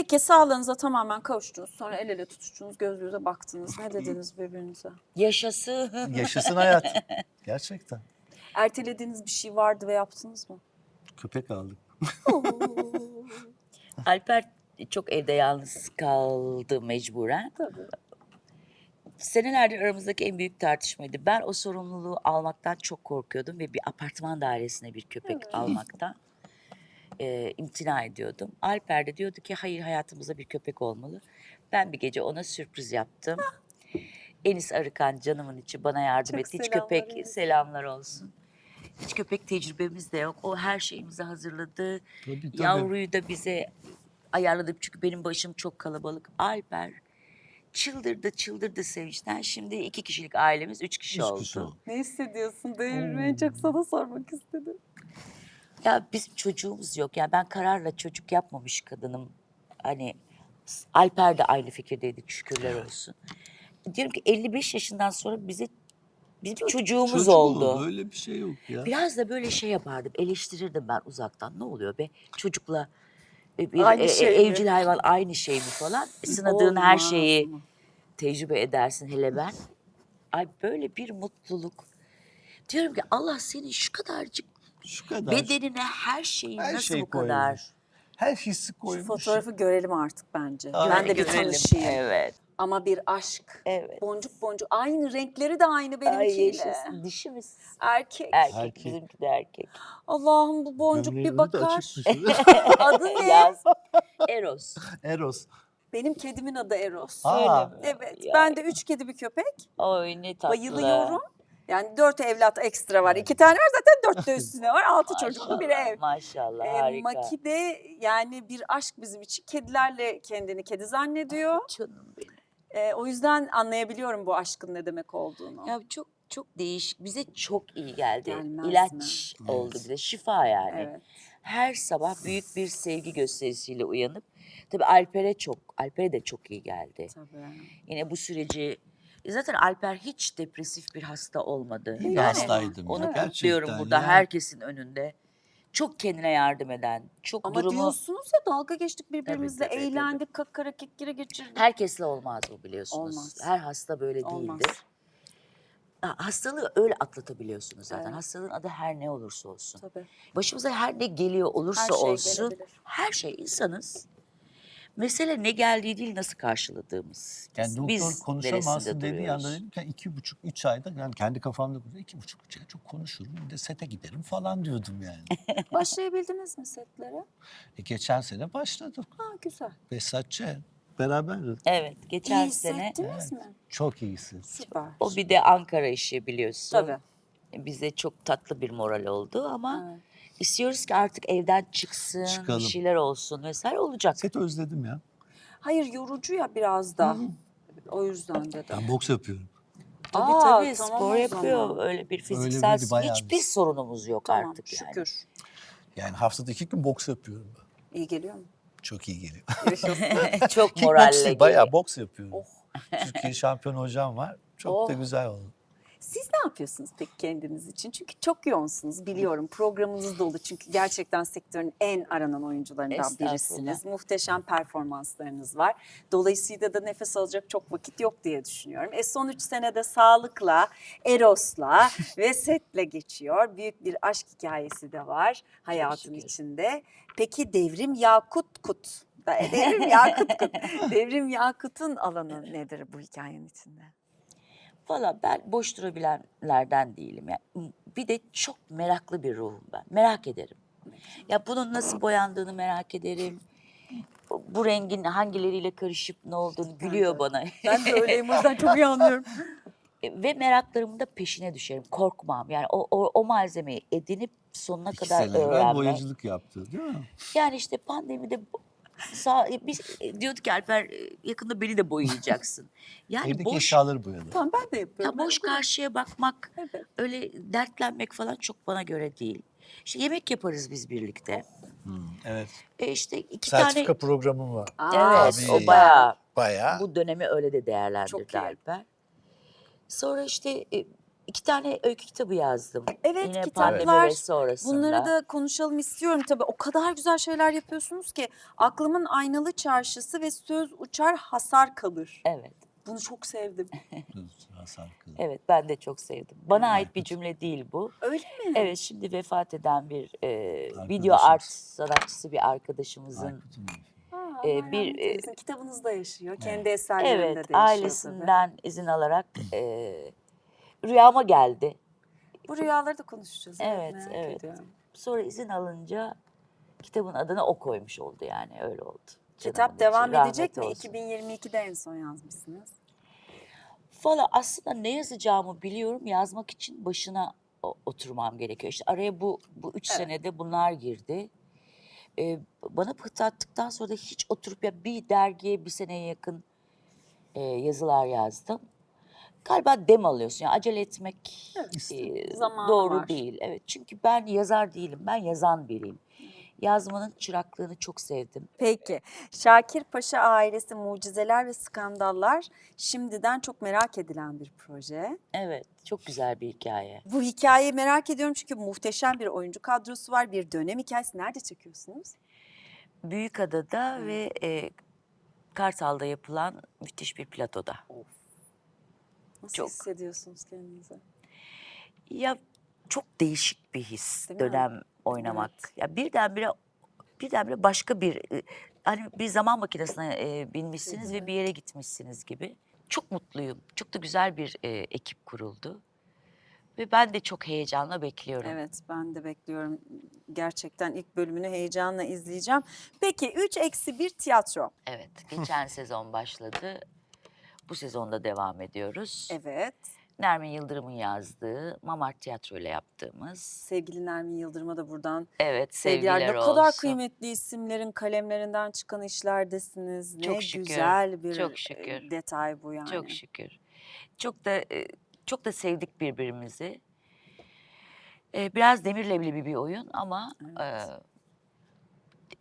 Peki sağlığınıza tamamen kavuştunuz. Sonra el ele tutuştunuz, göz göze baktınız. Ne dediniz birbirinize? Yaşası. Yaşasın hayat. Gerçekten. Ertelediğiniz bir şey vardı ve yaptınız mı? Köpek aldık. Alper çok evde yalnız kaldı mecburen. Tabii. Senelerdir aramızdaki en büyük tartışmaydı. Ben o sorumluluğu almaktan çok korkuyordum ve bir apartman dairesine bir köpek almaktan e, imtina ediyordum. Alper de diyordu ki hayır hayatımızda bir köpek olmalı. Ben bir gece ona sürpriz yaptım. Enis Arıkan canımın içi bana yardım Çok etti. Hiç selamlar köpek Enis. selamlar olsun. Hiç köpek tecrübemiz de yok. O her şeyimizi hazırladı. Tabii, tabii. Yavruyu da bize ayarladı. Çünkü benim başım çok kalabalık. Alper çıldırdı çıldırdı sevinçten. Şimdi iki kişilik ailemiz üç kişi Üç oldu. kişi. Ne hissediyorsun? Devrim en çok sana sormak istedim. Ya bizim çocuğumuz yok. Yani ben kararla çocuk yapmamış kadınım. Hani Alper de aynı fikirdeydik şükürler olsun. Diyorum ki 55 yaşından sonra bize bizim çocuğumuz Çocuk oldu. Öyle bir şey yok ya. Biraz da böyle şey yapardım. Eleştirirdim ben uzaktan. Ne oluyor be? Çocukla e, bir Aynı e, e, şey mi? evcil hayvan aynı şey mi falan. Sınadığın her Olmaz şeyi mı? tecrübe edersin hele ben. Ay böyle bir mutluluk. Diyorum ki Allah senin şu kadarcık Şu kadar. bedenine her şeyi her nasıl şey bu kadar koymuş. Her hissi Şu koymuş. fotoğrafı görelim artık bence. Ay, ben de bir görelim. tanışayım. Evet. Ama bir aşk. Evet. Boncuk boncuk. Aynı renkleri de aynı Ay benimkiyle. yaşasın. Dişi misin? Erkek. Erkek. Erkek. Bizimki de erkek. Allah'ım bu boncuk Gömleği bir bakar. Adı ne? Yaz. Eros. Eros. Benim kedimin adı Eros. Aa. mi? Evet. Ya. Ben de üç kedi bir köpek. Oy ne tatlı. Bayılıyorum. Yani dört evlat ekstra var. İki tane var zaten dört de üstüne var. Altı çocuklu bir ev. Maşallah Ee, harika. Maki de yani bir aşk bizim için. Kedilerle kendini kedi zannediyor. Canım benim. Ee, o yüzden anlayabiliyorum bu aşkın ne demek olduğunu. Ya çok çok değişik. Bize çok iyi geldi. Gelmez İlaç mi? oldu Evet. bize. Şifa yani. Evet. Her sabah büyük bir sevgi gösterisiyle uyanıp tabii Alper'e çok, Alper'e de çok iyi geldi. Tabii. Yine bu süreci zaten Alper hiç depresif bir hasta olmadı. İyi bir hastaydım Onu ya, kutluyorum gerçekten burada ya. herkesin önünde. Çok kendine yardım eden, çok Ama durumu diyorsunuz ya dalga geçtik birbirimizle, tabii, tabii. eğlendik, kakara kekire geçirdik. herkesle olmaz bu biliyorsunuz. Olmaz. Her hasta böyle Olmaz. değildir. Ha, Hastalığı öyle atlatabiliyorsunuz zaten. Evet. Hastalığın adı her ne olursa olsun. Tabii. Başımıza her ne geliyor olursa Her şey olsun, gelebilir. her şey insanız. Mesele ne geldiği değil nasıl karşıladığımız. Yani doktor Biz konuşamazsın dediği anda dedim ki iki buçuk, üç ayda yani kendi kafamda iki buçuk, üç ay çok konuşurum. Bir de sete giderim falan diyordum yani. Başlayabildiniz mi setlere? e, geçen sene başladık. Ha güzel. Besatçı beraberdik. Evet, geçen İyi sene hissettiniz mi? Çok iyisi. Süper. o bir de Ankara işi biliyorsun. Tabii. Bize çok tatlı bir moral oldu ama Evet. İstiyoruz ki artık evden çıksın, Çıkalım. bir şeyler olsun vesaire olacak. Seti özledim ya. Hayır yorucu ya biraz da. O yüzden dedim. Ben boks yapıyorum. Tabii Aa, tabii tamam spor o yapıyor. zaman. Öyle bir fiziksel bir bayağı hiçbir bir- sorunumuz yok Tamam artık yani. şükür. Yani haftada iki gün boks yapıyorum ben. İyi geliyor mu? Çok iyi geliyor. Çok moralle Kickbox değil, geliyor. bayağı boks yapıyorum. Oh. Türkiye şampiyon hocam var. Çok Oh. da güzel oldu. Siz ne yapıyorsunuz peki kendiniz için? Çünkü çok yoğunsunuz biliyorum. Programınız dolu çünkü gerçekten sektörün en aranan oyuncularından birisiniz. Muhteşem performanslarınız var. Dolayısıyla da nefes alacak çok vakit yok diye düşünüyorum. E son üç senede sağlıkla, Eros'la ve setle geçiyor. Büyük bir aşk hikayesi de var hayatın içinde. Peki Devrim Yakut Kut. Devrim Yakut Kut. Devrim Yakut'un alanı nedir bu hikayenin içinde? Valla ben boş durabilenlerden değilim. Yani bir de çok meraklı bir ruhum ben. Merak ederim. Ya bunun nasıl boyandığını merak ederim. Bu- rengin hangileriyle karışıp ne olduğunu gülüyor bana. Ben de öyleyim o yüzden çok iyi anlıyorum. Ve meraklarımın da peşine düşerim. Korkmam. Yani o, o, o malzemeyi edinip sonuna İki kadar öğrenmek. boyacılık yaptı değil mi? Yani işte pandemide sağ, biz e, diyorduk ki Alper e, yakında beni de boyayacaksın. Yani Evdeki boş, eşyaları boyadı. Tamam ben de yapıyorum. ya boş karşıya bakmak, Evet. öyle dertlenmek falan çok bana göre değil. İşte yemek yaparız biz birlikte. Evet. E işte iki Sertifika programım var. Aa, Evet Tabii. o bayağı Bayağı. bu dönemi öyle de Çok değerlendirdi iyi. Alper. Sonra işte e, iki tane öykü kitabı yazdım. Evet, Yine pandemi ve sonrasında. Bunları da konuşalım istiyorum tabii. O kadar güzel şeyler yapıyorsunuz ki aklımın aynalı çarşısı ve söz uçar hasar kalır. Evet, Bunu çok sevdim. Hasan Kılıç. evet ben de çok sevdim. Bana ait bir cümle değil bu. Öyle mi? Evet, şimdi vefat eden bir e, video Arkadaşımız. art sanatçısı bir arkadaşımızın Aykut'un evi. Ha, Ee, Allah bir, rahmet e, eylesin. kitabınızda yaşıyor. Kendi eserlerinde de evet yaşıyor ailesinden izin alarak e, rüyama geldi. Bu rüyaları da konuşacağız. Evet, merak evet. ediyorum. Sonra izin alınca kitabın adını o koymuş oldu yani öyle oldu. Kitap Canımın devam rahmet edecek mi? olsun. 2022'de en son yazmışsınız. Valla aslında ne yazacağımı biliyorum. Yazmak için başına oturmam gerekiyor. İşte araya bu bu üç Evet. senede bunlar girdi. Ee, bana pıhtattıktan sonra da hiç oturup ya bir dergiye bir seneye yakın e, yazılar yazdım. Galiba dem alıyorsun. Yani acele etmek Evet, e, zamanı doğru var. değil. Evet çünkü ben yazar değilim. Ben yazan biriyim. Yazmanın çıraklığını çok sevdim. Peki. Şakir Paşa ailesi mucizeler ve skandallar şimdiden çok merak edilen bir proje. Evet, çok güzel bir hikaye. Bu hikayeyi merak ediyorum çünkü muhteşem bir oyuncu kadrosu var. Bir dönem hikayesi. Nerede çekiyorsunuz? Büyükada'da ve e, Kartal'da yapılan müthiş bir platoda. Nasıl Çok. hissediyorsunuz kendinizi? Ya çok değişik bir his Değil mi? dönem oynamak. Ya birdenbire birdenbire başka bir hani bir zaman makinesine e, binmişsiniz ve bir yere gitmişsiniz gibi. Çok mutluyum. Çok da güzel bir e, ekip kuruldu. Ve ben de çok heyecanla bekliyorum. Evet ben de bekliyorum. Gerçekten ilk bölümünü heyecanla izleyeceğim. Peki 3 eksi 1 tiyatro. Evet. Geçen sezon başladı. Bu sezonda devam ediyoruz. Evet. Nermin Yıldırım'ın yazdığı Mamart Tiyatro ile yaptığımız. Sevgili Nermin Yıldırım'a da buradan Evet sevgiler. sevgiler Ne kadar olsun. kıymetli isimlerin kalemlerinden çıkan işlerdesiniz. Ne Çok şükür, güzel bir çok e, şükür. detay bu yani. Çok şükür. Çok da e, çok da sevdik birbirimizi. E, Biraz demir leblebi bir oyun ama e,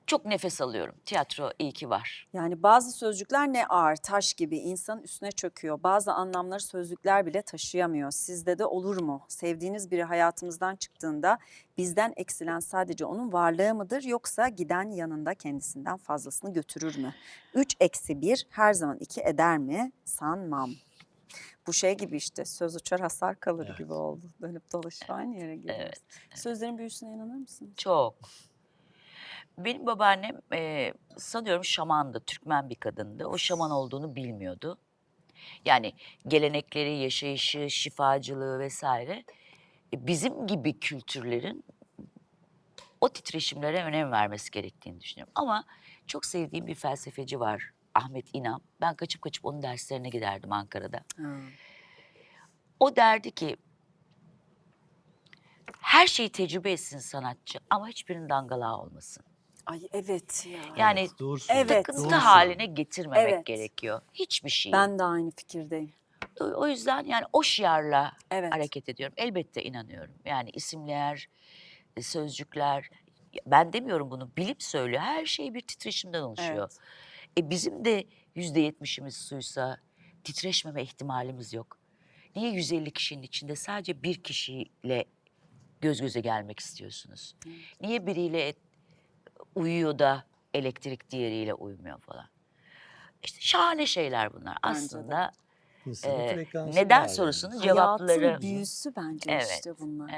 çok nefes alıyorum. Tiyatro iyi ki var. Yani bazı sözcükler ne ağır taş gibi insanın üstüne çöküyor. Bazı anlamları sözlükler bile taşıyamıyor. Sizde de olur mu? Sevdiğiniz biri hayatımızdan çıktığında bizden eksilen sadece onun varlığı mıdır yoksa giden yanında kendisinden fazlasını götürür mü? 3 eksi 1 her zaman 2 eder mi? Sanmam. Bu şey gibi işte söz uçar hasar kalır Evet. gibi oldu. Dönüp dolaşıp aynı yere geliyoruz. evet, Sözlerin büyüsüne inanır mısınız? Çok. Benim babaannem e, sanıyorum şamandı, Türkmen bir kadındı. O şaman olduğunu bilmiyordu. Yani gelenekleri, yaşayışı, şifacılığı vesaire e, bizim gibi kültürlerin o titreşimlere önem vermesi gerektiğini düşünüyorum. Ama çok sevdiğim bir felsefeci var Ahmet İnan. Ben kaçıp kaçıp onun derslerine giderdim Ankara'da. Ha. O derdi ki her şeyi tecrübe etsin sanatçı ama hiçbirinin dangalağı olmasın. Ay evet ya. Yani Evet. söylüyorsun. takıntı Doğru haline getirmemek Evet. gerekiyor. Hiçbir şey. ben de aynı fikirdeyim. O o yüzden yani o şiarla Evet. hareket ediyorum. Elbette inanıyorum. Yani isimler, e, sözcükler, ben demiyorum bunu, bilim söylüyor. Her şey bir titreşimden oluşuyor. Evet. E bizim de yüzde yetmişimiz suysa titreşmeme ihtimalimiz yok. Niye 150 kişinin içinde sadece bir kişiyle göz göze gelmek istiyorsunuz? Niye biriyle uyuyor da elektrik diğeriyle uymuyor falan? İşte şahane şeyler bunlar. Aslında İnsanın e, frekansı neden var yani. sorusunun Hayatın cevapları büyüsü bence Evet, işte bunlar. evet.